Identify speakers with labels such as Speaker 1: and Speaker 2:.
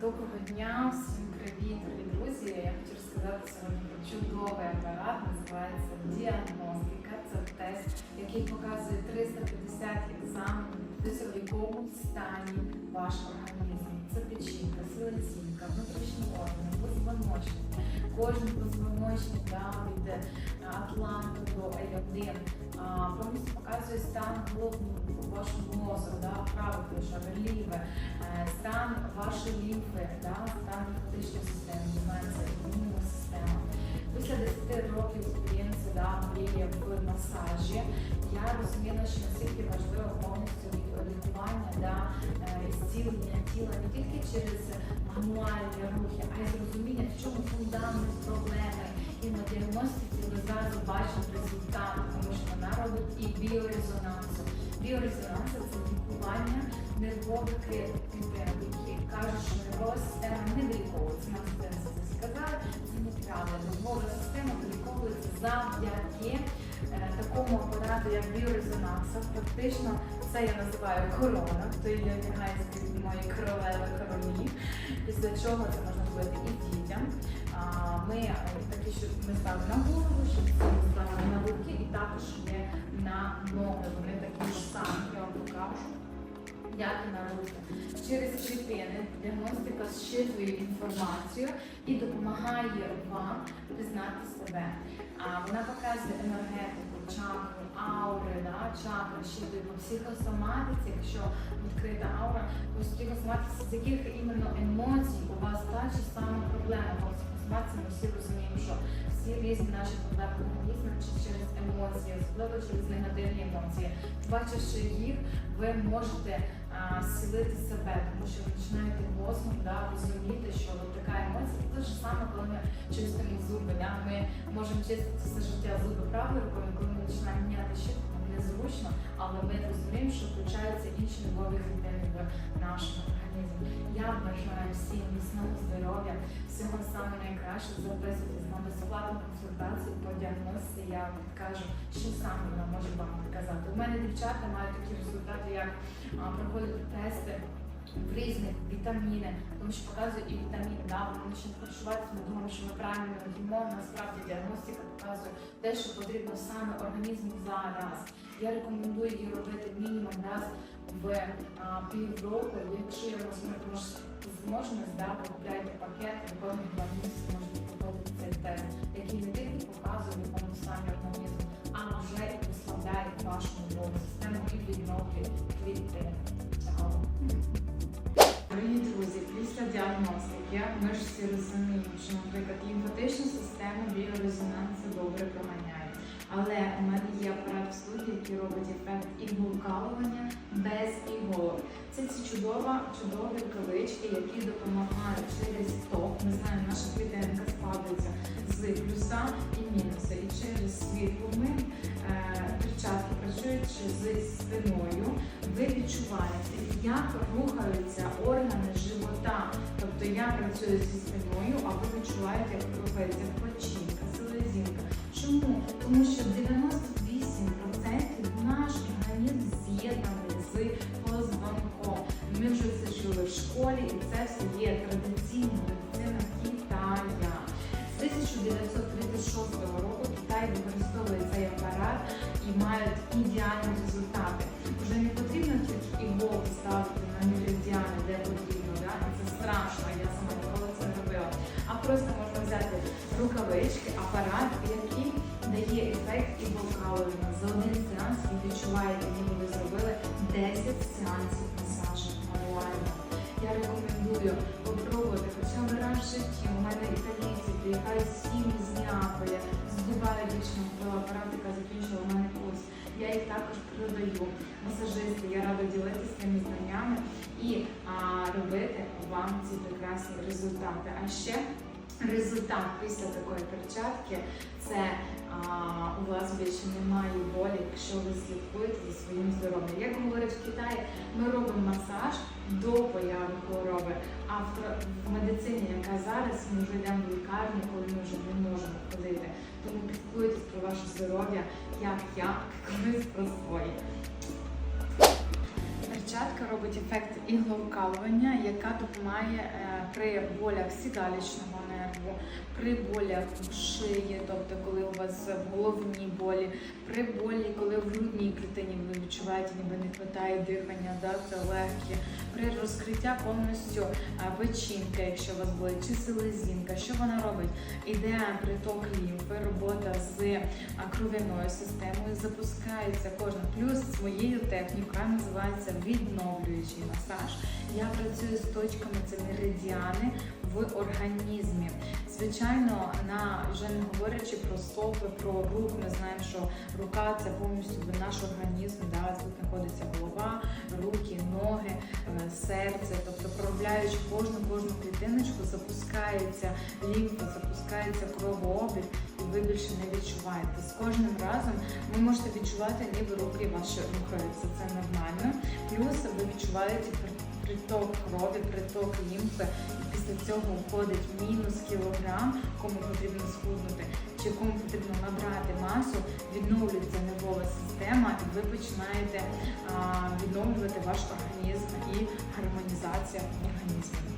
Speaker 1: Доброго дня, всім привіт, дорогі друзі. Я хочу розказати сьогодні про чудовий апарат, називається діагностика. Це тест, який показує 350 екзаменів в фізіологічному стані вашого організму. Це печінка, селезінка, внутрішні органи, позвоночник. Кожен позвоночник да, від Атланту до L1 повністю показує стан головного вашого мозку, да, праве плече, ліве, е, стан вашої лімфи, да, стан лімфатичної системи, займається імунна система. Після 10 років експірієнсу да, мрії в масажі, я розуміла, що наскільки важливо повністю лікування да, е, і зцілення тіла не тільки через мануальні рухи, а й зрозуміння, в чому фундамент проблеми. І на діагностиці зразу бачить результат, тому що вона робить і біорезонансу. Біорезонанс це лікування нервових клітин, які кажуть, що нервова система не виліковується. Нам це сказали, це неправда. Нервова система виліковується завдяки е, такому апарату, як біорезонанс. Фактично, це я називаю корона, то її від мої королеви короні. Після чого це можна робити і дітям. Ми е, такі, що ми ставимо на голову, щоб ставили на руки, і також є на ноги. Вони Як і на руки. Через клітини діагностика зчитує інформацію і допомагає вам пізнати себе. А вона показує енергетику, чакру, аури, да, чакри, щитує по психосоматиці, якщо відкрита аура, по психосоматиці, з яких іменно емоцій у вас та чи сама проблема. Бо психосоматиці ми всі розуміємо, що всі різні наші проблеми в організмі чи через емоції, особливо через негативні емоції. Бачивши їх, ви можете а, зцілити себе, тому що ви починаєте мозком да, розуміти, що от така емоція це те ж саме, коли ми чистимо зуби. Да? Ми можемо чистити все життя зуби правою рукою, коли ми починаємо міняти щитку, незручно, але ми розуміємо, що включаються інші нервові клітини в нашому організмі. Я бажаю всім міцного здоров'я, всього саме найкраще. Записуйтесь на безплатну консультацію по діагностиці. Я вам підкажу, що саме вона може вам підказати. У мене дівчата мають такі результати, як проходити тести в різних вітаміни, тому що показує і вітамін, да, вони почнуть харчуватися, ми думаємо, що ми правильно їмо, насправді діагностика показує те, що потрібно саме організму зараз. Я рекомендую її робити мінімум раз в півроку, якщо можливість зможливість, да, покупляйте пакет, і кожні два місяці можете проходити цей тест, який не тільки показує в якому стані організму, а вже і послабляє вашу нервову систему і відновлює клітини. Дорогі друзі, після діагностики ми ж всі розуміємо, що, наприклад, лімфатичну систему біорезонанси добре проганяє. Але у мене є апарат в студії, який робить ефект іглокалування без іголок. Це ці чудова, чудові рукавички, які допомагають через ток. Ми знаємо, наша клітинка складається з плюса і мінуса. І через світло ми е, перчатки працюючи з спиною, ви відчуваєте, як рухаються я працюю зі спиною, а ви відчуваєте, як рухається печінка, селезінка. Чому? Тому що 98% наш організм з'єднаний з позвонком. Ми вже це чули в школі, і це все є традиційна медицина Китая. З 1936 року Китай використовує цей апарат і мають ідеальні результати. Вже не потрібно тільки іголки ставити на меридіани, де потрібно, да? це страшно, просто можна взяти рукавички, апарат, який дає ефект і іголкалення. За один сеанс ви відчуваєте, ніби ви зробили 10 сеансів масажу мануально. Я рекомендую попробувати хоча б раз в житті. У мене італійці приїхають сім'ї з Неаполя, з Дубаю купила апарат, яка закінчила у мене курс. Я їх також продаю. Масажисти, я рада ділитися своїми знаннями і а, робити вам ці прекрасні результати. А ще результат після такої перчатки це а, у вас більше немає болі, якщо ви слідкуєте за своїм здоров'ям. Як говорять в Китаї, ми робимо масаж до появи хвороби. А в, медицині, яка зараз, ми вже йдемо в лікарню, коли ми вже не можемо ходити. Тому піклуйтесь про ваше здоров'я, як я колись про своє. Клітчатка робить ефект ігловкалування, яка допомагає е, при болях сідалічного при болях в шиї, тобто коли у вас головні болі, при болі, коли в грудній клітині ви відчуваєте, ніби не хватає дихання, да, це легкі, при розкриття повністю печінки, якщо у вас болить, чи селезінка, що вона робить? Іде приток лімфи, робота з кров'яною системою, запускається кожна плюс своєю технікою, називається відновлюючий масаж. Я працюю з точками, це меридіани в організмі. Звичайно, на вже не говорячи про стопи, про рук, ми знаємо, що рука це повністю наш організм. Да? Тут знаходиться голова, руки, ноги, е, серце. Тобто, проробляючи кожну кожну клітиночку, запускається лімфа, запускається кровообіг, ви більше не відчуваєте. З кожним разом ви можете відчувати, ніби руки ваші рухаються. Це нормально. Плюс ви відчуваєте приток крові, приток лімфи, і після цього входить мінус кілограм, кому потрібно схуднути, чи кому потрібно набрати масу, відновлюється нервова система, і ви починаєте а, відновлювати ваш організм і гармонізація в організмі.